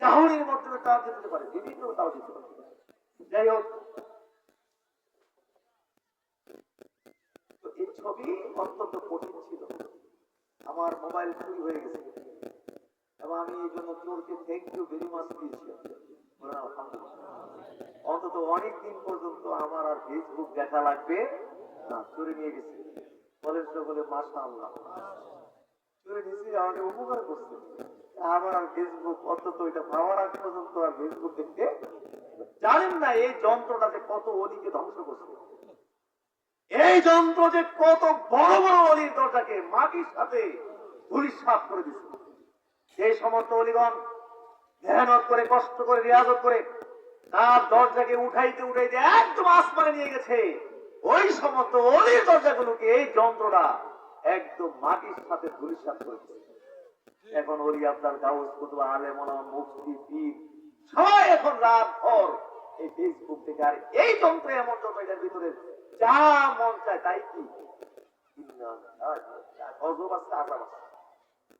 চাহনির মধ্যে তাও দিতে পারে, বিভিন্ন তাও দিতে পারে। যাই হোক এই ছবি অত্যন্ত কঠিন ছিল। আমার মোবাইল চুরি হয়ে গেছে। এবং আমি এই জন্য চোরকে থ্যাংক ইউ ভেরি মাচ দিয়েছি। অন্তত অনেক দিন পর্যন্ত আমার আর ফেসবুক দেখা লাগবে না, চুরি নিয়ে গেছে। বলেন সকলে মাসা আল্লাহ চুরি নিয়েছি, আমাকে উপকার করছে। আমার ফেসবুক অন্তত আগ পর্যন্ত আর ফেসবুক দেখতে জানেন না এই যন্ত্রটা যে কত অলিকে ধ্বংস করছে। এই যন্ত্র যে কত বড় বড় অলির দরজাকে মাটির সাথে করে দিচ্ছে সেই সমস্ত অলিগণ মেহনত করে, কষ্ট করে, রিয়াজত করে তার দরজাকে উঠাইতে উঠাইতে একদম আসমানে নিয়ে গেছে। ওই সমস্ত অলির দরজাগুলোকে এই যন্ত্রটা একদম মাটির সাথে ধুলিসাৎ করেছে এখন ওলি আপনার গাউস আলে মনা মুফতি, পীর, সবাই এখন রাত ভর। এই ফেসবুক থেকে আর এই যন্ত্র এমন যন্ত্র ভিতরে যা মন চায় তাই কি? গজব আছে, আজাব আছে।